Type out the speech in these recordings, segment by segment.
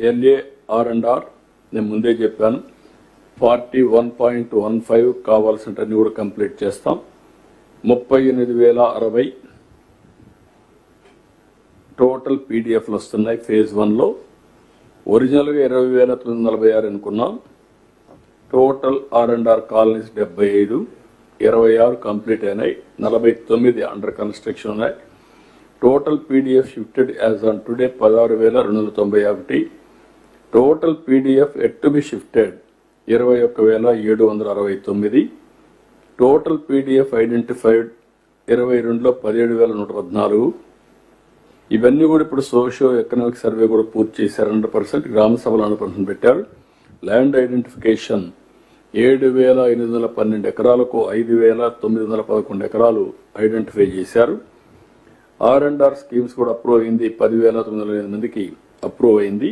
LA are and are నేను ముందే చెప్పాను. Forty one point one five కావాల్సినవన్నీ కూడా కంప్లీట్ చేస్తాం. ముప్పై ఎనిమిది వేల అరవై టోటల్ పీడిఎఫ్లు వస్తున్నాయి ఫేజ్ వన్లో. ఒరిజినల్గా ఇరవై వేల తొమ్మిది వందల నలభై ఆరు అనుకున్నాం. Total R and R colonies డెబ్బై ఐదు ఇరవై ఆరు కంప్లీట్ అయినాయి నలభై తొమ్మిది అండర్ కన్స్ట్రక్షన్ ఉన్నాయి. Total PDF shifted as on today పదహారు వేల రెండు వందల తొంభై ఒకటి. Total PDF yet to be shifted ఇరవై ఒక్క వేల ఏడు వందల అరవై తొమ్మిది. టోటల్ పీడిఎఫ్ ఐడెంటిఫైడ్ ఇరవై రెండులో పదిహేడు వేల నూట పద్నాలుగు. ఇవన్నీ కూడా ఇప్పుడు సోషియో ఎకనామిక్ సర్వే కూడా పూర్తి చేశారు. హండ్రెడ్ పర్సెంట్ గ్రామ సభలు హండ్రెడ్ పర్సెంట్ పెట్టారు. ల్యాండ్ ఐడెంటిఫికేషన్ ఏడు వేల ఎనిమిది వందల పన్నెండు ఎకరాలకు ఐదు వేల తొమ్మిది వందల పదకొండు ఎకరాలు ఐడెంటిఫై చేశారు. ఆర్ అండ్ ఆర్ స్కీమ్స్ కూడా అప్రూవ్ అయింది. పదివేల తొమ్మిది వందల ఎనిమిది మందికి అప్రూవ్ అయింది.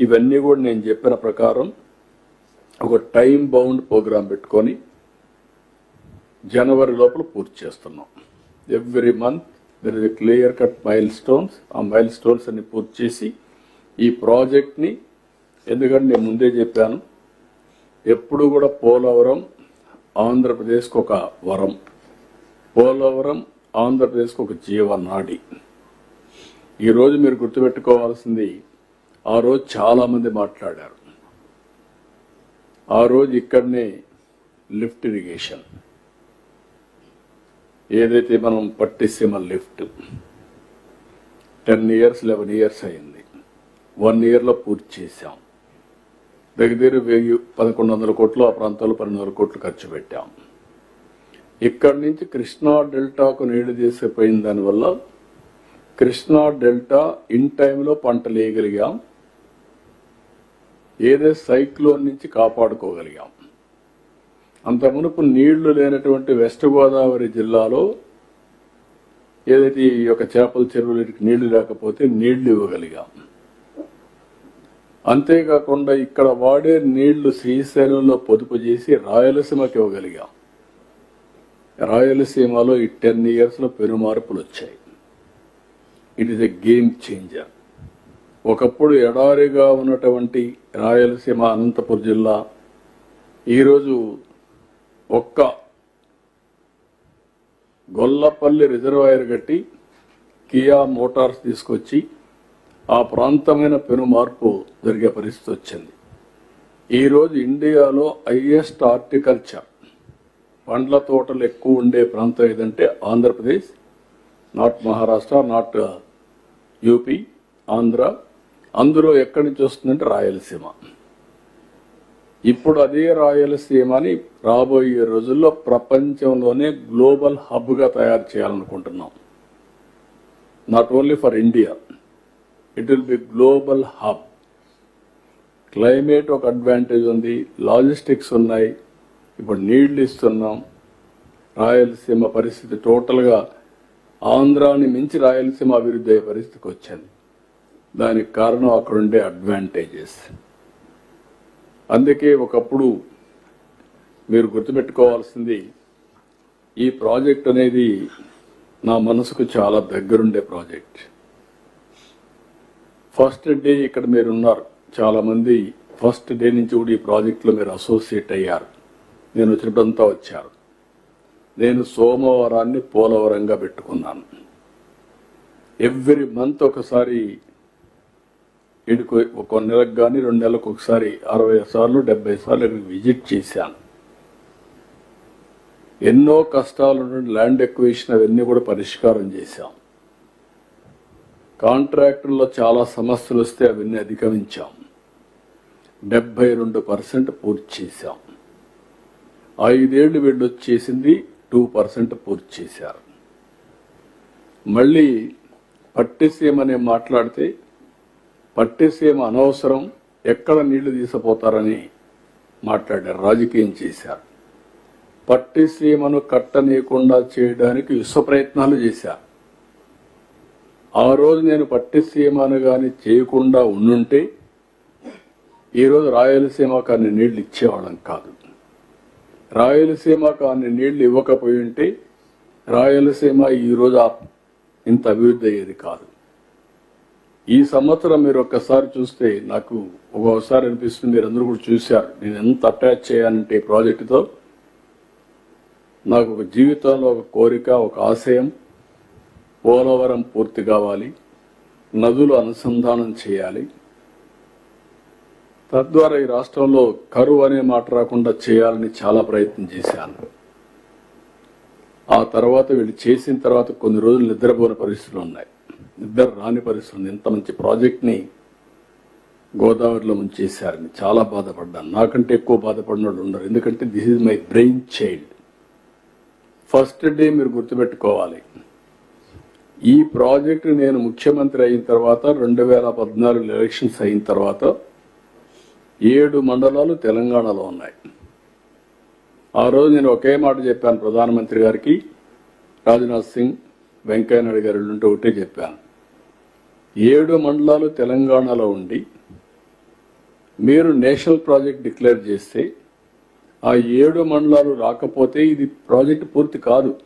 ఇవన్నీ కూడా నేను చెప్పిన ప్రకారం ఒక టైం బౌండ్ ప్రోగ్రాం పెట్టుకొని జనవరి లోపల పూర్తి చేస్తున్నాం. Every month there is clear cut milestones ఆ మైల్ స్టోన్స్ అన్ని పూర్తి చేసి ఈ ప్రాజెక్ట్ని ఎందుకంటే నేను ముందే చెప్పాను ఎప్పుడు కూడా పోలవరం ఆంధ్రప్రదేశ్కి ఒక వరం. పోలవరం ఆంధ్రప్రదేశ్కి ఒక జీవనాడి. ఈరోజు మీరు గుర్తుపెట్టుకోవాల్సింది ఆ రోజు చాలామంది మాట్లాడారు. ఆ రోజు ఇక్కడనే లిఫ్ట్ ఇరిగేషన్. ఏదైతే మనం Pattiseema lift ten years eleven years అయింది. వన్ ఇయర్లో పూర్తి చేశాం. దగ్గర దగ్గర వెయ్యి పదకొండు వందల కోట్లు ఆ ప్రాంతాల్లో పన్నెండు వందల కోట్లు ఖర్చు పెట్టాం. ఇక్కడి నుంచి కృష్ణా డెల్టాకు నీళ్ళు చేసిపోయిన దానివల్ల కృష్ణా డెల్టా ఇన్ టైంలో పంటలు వేయగలిగాం ఏదే సైక్లోన్ నుంచి కాపాడుకోగలిగాం. అంత మునుపు నీళ్ళు లేనటువంటి వెస్ట్ గోదావరి జిల్లాలో ఏదైతే ఈ యొక్క చేపల చెరువులకి నీళ్ళు లేకపోతే నీళ్ళు ఇవ్వగలిగాం. అంతేకాకుండా ఇక్కడ వాడే నీళ్ళు శ్రీశైలంలో పొదుపు చేసి రాయలసీమకి ఇవ్వగలిగాం. రాయలసీమలో ఈ టెన్ ఇయర్స్లో పెను మార్పులు వచ్చాయి. It is a game changer ఒకప్పుడు ఎడారిగా ఉన్నటువంటి రాయలసీమ అనంతపురం జిల్లా ఈరోజు ఒక్క గొల్లపల్లి రిజర్వాయర్ కట్టి కియా మోటార్స్ తీసుకొచ్చి ఆ ప్రాంతమైన పెను మార్పు జరిగే పరిస్థితి వచ్చింది. ఈరోజు ఇండియాలో హైయెస్ట్ హార్టికల్చర్ పండ్ల తోటలు ఎక్కువ ఉండే ప్రాంతం ఏదంటే Andhra Pradesh not Maharashtra not UP Andhra అందులో ఎక్కడి నుంచి వస్తుందంటే రాయలసీమ. ఇప్పుడు అదే రాయలసీమని రాబోయే రోజుల్లో ప్రపంచంలోనే గ్లోబల్ హబ్గా తయారు చేయాలనుకుంటున్నాం. Not only for India it will be global hub climate ఒక అడ్వాంటేజ్ ఉంది లాజిస్టిక్స్ ఉన్నాయి. ఇప్పుడు నీళ్ళు ఇస్తున్నాం. రాయలసీమ పరిస్థితి టోటల్గా ఆంధ్రాని మించి రాయలసీమ అభివృద్ధి అయ్యే పరిస్థితికి వచ్చింది దానికి కారణం అక్కడ ఉండే అడ్వాంటేజెస్ అందుకే ఒకప్పుడు మీరు గుర్తుపెట్టుకోవాల్సింది ఈ ప్రాజెక్ట్ అనేది నా మనసుకు చాలా దగ్గరుండే ప్రాజెక్ట్. ఫస్ట్ డే ఇక్కడ మీరు ఉన్నారు చాలామంది ఫస్ట్ డే నుంచి కూడా ఈ ప్రాజెక్ట్లో మీరు అసోసియేట్ అయ్యారు. నేను వచ్చినప్పుడంతా వచ్చారు. నేను సోమవారాన్ని పోలవరంగా పెట్టుకున్నాను. ఎవ్రీ మంత్ ఒకసారి ఇటుకు ఒక నెలకు కానీ రెండు నెలలకు ఒకసారి అరవై సార్లు డెబ్బై సార్లు ఇక్కడికి విజిట్ చేశాను. ఎన్నో కష్టాలు ల్యాండ్ ఎక్వేషన్ అవన్నీ కూడా పరిష్కారం చేశాం. కాంట్రాక్టుల్లో చాలా సమస్యలు వస్తే అవన్నీ అధిగమించాం. డెబ్బై రెండు పర్సెంట్ పూర్తి చేశాం. ఐదేళ్ళు వీళ్ళు వచ్చేసింది టూ పర్సెంట్ పూర్తి చేశారు. మళ్ళీ పట్టిసీమనే మాట్లాడితే పట్టిసీమ అనవసరం ఎక్కడ నీళ్ళు తీసిపోతారని మాట్లాడారు రాజకీయం చేశారు. పట్టిసీమను కట్టనీయకుండా చేయడానికి విశ్వ ప్రయత్నాలు చేశారు. ఆ రోజు నేను పట్టిసీమను కానీ చేయకుండా ఉండుంటే ఈరోజు రాయలసీమ అన్ని నీళ్ళు ఇచ్చేవాళ్ళం కాదు. రాయలసీమకు అన్ని నీళ్ళు ఇవ్వకపోయి ఉంటే రాయలసీమ ఈరోజు ఇంత అభివృద్ధి అయ్యేది కాదు. ఈ సంవత్సరం మీరు ఒక్కసారి చూస్తే నాకు ఒక్కొక్కసారి అనిపిస్తుంది మీరు అందరూ కూడా చూశారు. నేను ఎంత అటాచ్ చేయాలంటే ఈ ప్రాజెక్టుతో? నాకు ఒక జీవితంలో ఒక కోరిక ఒక ఆశయం పోలవరం పూర్తి కావాలి నదులు అనుసంధానం చేయాలి. తద్వారా ఈ రాష్ట్రంలో కరువు అనే మాట రాకుండా చేయాలని చాలా ప్రయత్నం చేశాను. ఆ తర్వాత వీళ్ళు చేసిన తర్వాత కొన్ని రోజులు నిద్రపోని పరిస్థితులు ఉన్నాయి. నిద్ర రాని పరిస్థితుంది. ఇంత మంచి ప్రాజెక్ట్ని గోదావరిలో ముంచేశారని చాలా బాధపడ్డాను. నాకంటే ఎక్కువ బాధపడిన వాళ్ళు ఉండరు. ఎందుకంటే this is my brainchild first day మీరు గుర్తుపెట్టుకోవాలి. ఈ ప్రాజెక్ట్ నేను ముఖ్యమంత్రి అయిన తర్వాత రెండు వేల పద్నాలుగు ఎలక్షన్స్ అయిన తర్వాత ఏడు మండలాలు తెలంగాణలో ఉన్నాయి. ఆ రోజు నేను ఒకే మాట చెప్పాను ప్రధానమంత్రి గారికి. రాజ్నాథ్ సింగ్ వెంకయ్య నాయుడు గారు ఉంటే ఒకటే చెప్పాను. ఏడు మండలాలు తెలంగాణలో ఉండి మీరు నేషనల్ ప్రాజెక్ట్ డిక్లేర్ చేస్తే ఆ ఏడు మండలాలు రాకపోతే ఇది ప్రాజెక్ట్ పూర్తి కాదు.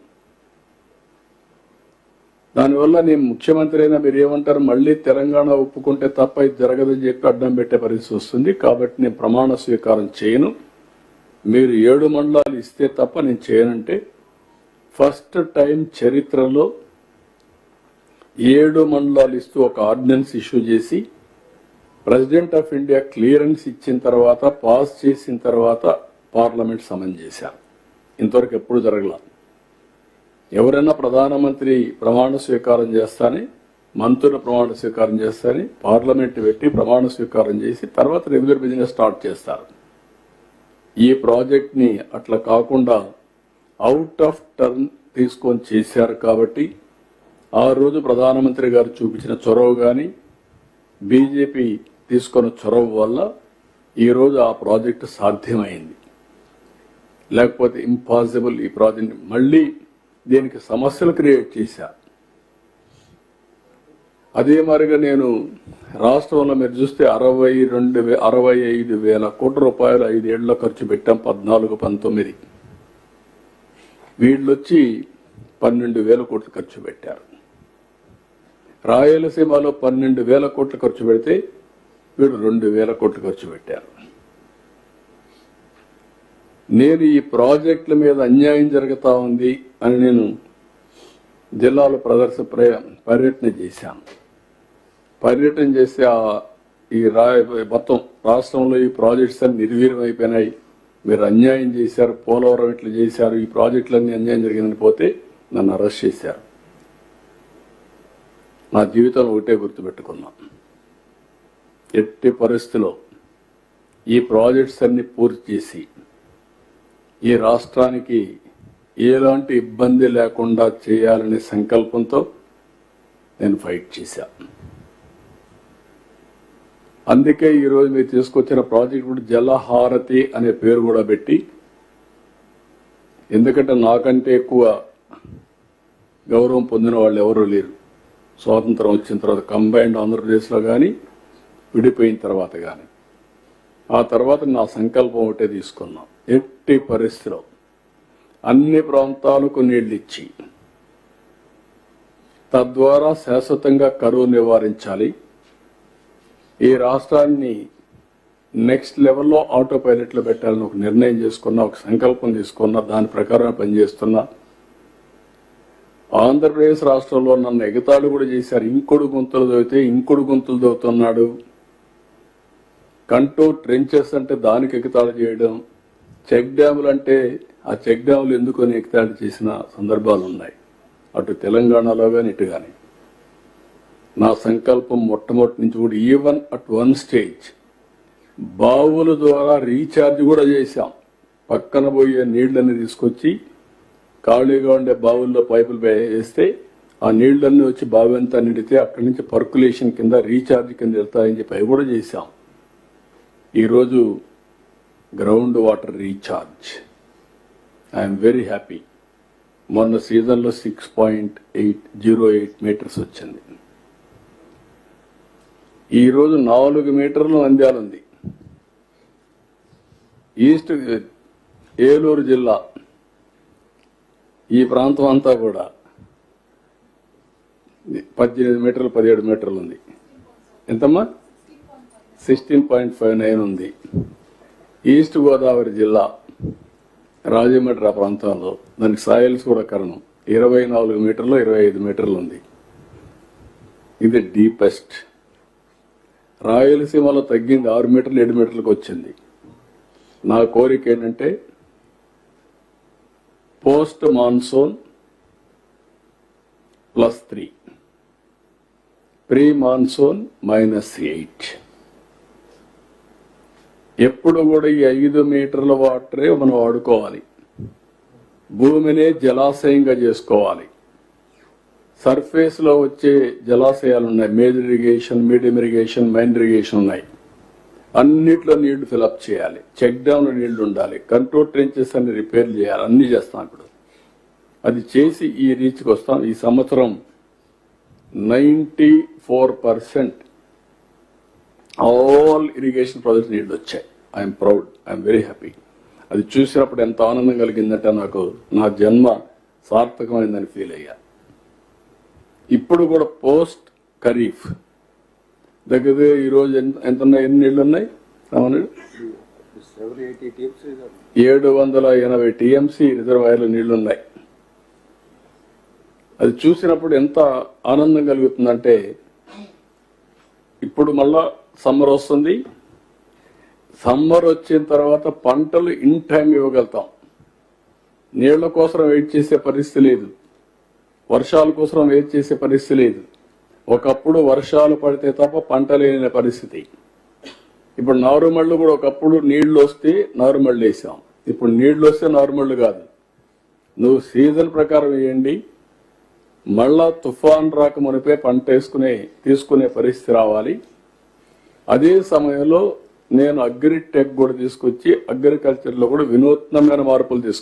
దానివల్ల నేను ముఖ్యమంత్రి అయినా మీరు ఏమంటారు? మళ్ళీ తెలంగాణ ఒప్పుకుంటే తప్ప ఇది జరగదని చెప్పి అడ్డం పెట్టే పరిస్థితి వస్తుంది. కాబట్టి నేను ప్రమాణ స్వీకారం చేయను. మీరు ఏడు మండలాలు ఇస్తే తప్ప నేను చేయనంటే ఫస్ట్ టైం చరిత్రలో ఏడు మండలాలు ఇస్తూ ఒక ఆర్డినెన్స్ ఇష్యూ చేసి ప్రెసిడెంట్ ఆఫ్ ఇండియా క్లియరెన్స్ ఇచ్చిన తర్వాత పాస్ చేసిన తర్వాత పార్లమెంట్ సమన్ చేశారు. ఇంతవరకు ఎప్పుడు జరగల. ఎవరైనా ప్రధానమంత్రి ప్రమాణ స్వీకారం చేస్తానే మంత్రుల ప్రమాణ స్వీకారం చేస్తారని పార్లమెంట్ పెట్టి ప్రమాణ స్వీకారం చేసి తర్వాత రెగ్యులర్ బిజినెస్ స్టార్ట్ చేస్తారు. ఈ ప్రాజెక్ట్ని అట్లా కాకుండా అవుట్ ఆఫ్ టర్న్ తీసుకొని చేశారు కాబట్టి ఆ రోజు ప్రధానమంత్రి గారు చూపించిన చొరవ కానీ బీజేపీ తీసుకున్న చొరవ వల్ల ఈరోజు ఆ ప్రాజెక్టు సాధ్యమైంది. లేకపోతే ఇంపాసిబుల్ ఈ ప్రాజెక్ట్ మళ్ళీ దీనికి సమస్యలు క్రియేట్ చేశా. అదే మరిగా నేను రాష్ట్రంలో మీరు చూస్తే అరవై రెండు వే- అరవై ఐదు వేల కోట్ల రూపాయలు ఐదేళ్ళ ఖర్చు పెట్టాం పద్నాలుగు పంతొమ్మిది. వీళ్ళొచ్చి పన్నెండు వేల కోట్లు ఖర్చు పెట్టారు. రాయలసీమలో పన్నెండు వేల కోట్లు ఖర్చు పెడితే వీడు రెండు వేల కోట్లు ఖర్చు పెట్టారు. నేను ఈ ప్రాజెక్టుల మీద అన్యాయం జరుగుతా ఉంది అని నేను జిల్లాలో ప్రదర్శ ప్రయ- పర్యటన చేశాను. పర్యటన చేస్తే ఆ ఈ రా మొత్తం రాష్ట్రంలో ఈ ప్రాజెక్ట్స్ అన్ని నిర్వీర్యం అయిపోయినాయి. మీరు అన్యాయం చేశారు పోలవరం ఇట్లా చేశారు ఈ ప్రాజెక్టులన్నీ అన్యాయం జరిగిందని పోతే నన్ను అరెస్ట్ చేశారు. నా జీవితంలో ఒకటే గుర్తుపెట్టుకున్నా. ఎట్టి పరిస్థితిలో ఈ ప్రాజెక్ట్స్ అన్ని పూర్తి చేసి ఈ రాష్ట్రానికి ఎలాంటి ఇబ్బంది లేకుండా చేయాలనే సంకల్పంతో నేను ఫైట్ చేశా. అందుకే ఈరోజు మీరు తీసుకొచ్చిన ప్రాజెక్ట్ కూడా జలహారతి అనే పేరు కూడా పెట్టి ఎందుకంటే నాకంటే ఎక్కువ గౌరవం పొందిన వాళ్ళు ఎవరూ లేరు. స్వాతంత్రం వచ్చిన తర్వాత కంబైన్డ్ ఆంధ్రప్రదేశ్లో కానీ విడిపోయిన తర్వాత కానీ ఆ తర్వాత నా సంకల్పం ఒకటే తీసుకున్నాం. ఎట్టి పరిస్థితిలో అన్ని ప్రాంతాలకు నీళ్ళు ఇచ్చి తద్వారా శాశ్వతంగా కరువు నివారించాలి. ఈ రాష్ట్రాన్ని నెక్స్ట్ లెవెల్లో ఆటో పైలట్లో పెట్టాలని ఒక నిర్ణయం చేసుకున్నా ఒక సంకల్పం తీసుకున్నా దాని ప్రకారం పనిచేస్తున్నా. ఆంధ్రప్రదేశ్ రాష్ట్రంలో నన్ను ఎగతాళి కూడా చేశారు. ఇంకొడు గుంతలు దవ్వితే ఇంకొడు గుంతలు దవ్వుతున్నాడు కంటూ ట్రెంచెస్ అంటే దానికి ఎగతాళి చేయడం. చెక్ డ్యాములు అంటే ఆ చెక్ డ్యాములు ఎందుకని ఎగతాళి చేసిన సందర్భాలు ఉన్నాయి. అటు తెలంగాణలో కానీ ఇటు కానీ నా సంకల్పం మొట్టమొదటి నుంచి కూడా ఈవెన్ అట్ వన్ స్టేజ్ బావుల ద్వారా రీఛార్జ్ కూడా చేశాం. పక్కన పోయే నీళ్ళని తీసుకొచ్చి ఖాళీగా ఉండే బావుల్లో పైపులు వేస్తే ఆ నీళ్ళన్నీ వచ్చి బావి అంతా నిండితే అక్కడి నుంచి పర్కులేషన్ కింద రీఛార్జ్ కింద వెళ్తాయని చెప్పి అవి కూడా చేశాం. ఈరోజు ground water recharge. I'm very happy మొన్న సీజన్లో six point eight zero eight metres వచ్చింది. ఈరోజు నాలుగు మీటర్లు నంద్యాలుంది ఈస్ట్ ఏలూరు జిల్లా ఈ ప్రాంతం అంతా కూడా పద్దెనిమిది మీటర్లు పదిహేడు మీటర్లు ఉంది. ఎంతమ్మా? సిక్స్టీన్ పాయింట్ ఫైవ్ నైన్ ఉంది. ఈస్ట్ గోదావరి జిల్లా రాజమండ్రి ఆ ప్రాంతంలో దానికి సాయిల్స్ కూడా కారణం. ఇరవై నాలుగు మీటర్లు ఇరవై ఐదు మీటర్లు ఉంది. ఇది డీపెస్ట్. రాయలసీమలో తగ్గింది ఆరు మీటర్లు ఏడు మీటర్లకు వచ్చింది. నా కోరిక ఏంటంటే post monsoon plus three. Pre monsoon minus eight. ఎప్పుడు కూడా ఈ ఐదు మీటర్ల వాటరే మనం వాడుకోవాలి. భూమినే జలాశయంగా చేసుకోవాలి. సర్ఫేస్లో వచ్చే జలాశయాలు ఉన్నాయి. Major irrigation medium irrigation minor irrigation ఉన్నాయి. అన్నిట్లో నీళ్ళు ఫిలప్ చేయాలి. చెక్ డ్యామ్ నీళ్ళు ఉండాలి. కంట్రోల్ ట్రెంచెస్ అన్ని రిపేర్ చేయాలి. అన్ని చేస్తాం ఇప్పుడు. అది చేసి ఈ రీచ్కి వస్తాం. ఈ సంవత్సరం ninety four percent all irrigation project నీళ్ళు వచ్చాయి. I'm proud I'm very happy అది చూసినప్పుడు ఎంత ఆనందం కలిగిందంటే నాకు నా జన్మ సార్థకమైందని ఫీల్ అయ్యా. ఇప్పుడు కూడా పోస్ట్ ఖరీఫ్. దగ్గర ఈరోజు ఈ రోజు ఎంత ఎంత ఉన్నాయి ఎన్ని నీళ్ళు ఉన్నాయి ఏడు వందల ఎనభై టీఎంసీ రిజర్వాయర్లు నీళ్ళున్నాయి అది చూసినప్పుడు ఎంత ఆనందం కలుగుతుందంటే ఇప్పుడు మళ్ళా సమ్మర్ వస్తుంది. సమ్మర్ వచ్చిన తర్వాత పంటలు ఇన్ టైం ఇవ్వగలుగుతాం. నీళ్ళ కోసం వెయిట్ చేసే పరిస్థితి లేదు. వర్షాల కోసం వెయిట్ చేసే పరిస్థితి లేదు. ఒకప్పుడు వర్షాలు పడితే తప్ప పంట లేని పరిస్థితి. ఇప్పుడు నారుమళ్ళు కూడా ఒకప్పుడు నీళ్ళు వస్తే నారుమళ్ళు వేసాం. ఇప్పుడు నీళ్ళు వస్తే నారుమళ్ళు కాదు. నువ్వు సీజన్ ప్రకారం వేయండి. మళ్ళా తుఫాన్ రాక మునిపే పంట వేసుకునే తీసుకునే పరిస్థితి రావాలి. అదే సమయంలో నేను అగ్రిటెక్ కూడా తీసుకొచ్చి అగ్రికల్చర్లో కూడా వినూత్నమైన మార్పులు తీసుకొచ్చాను.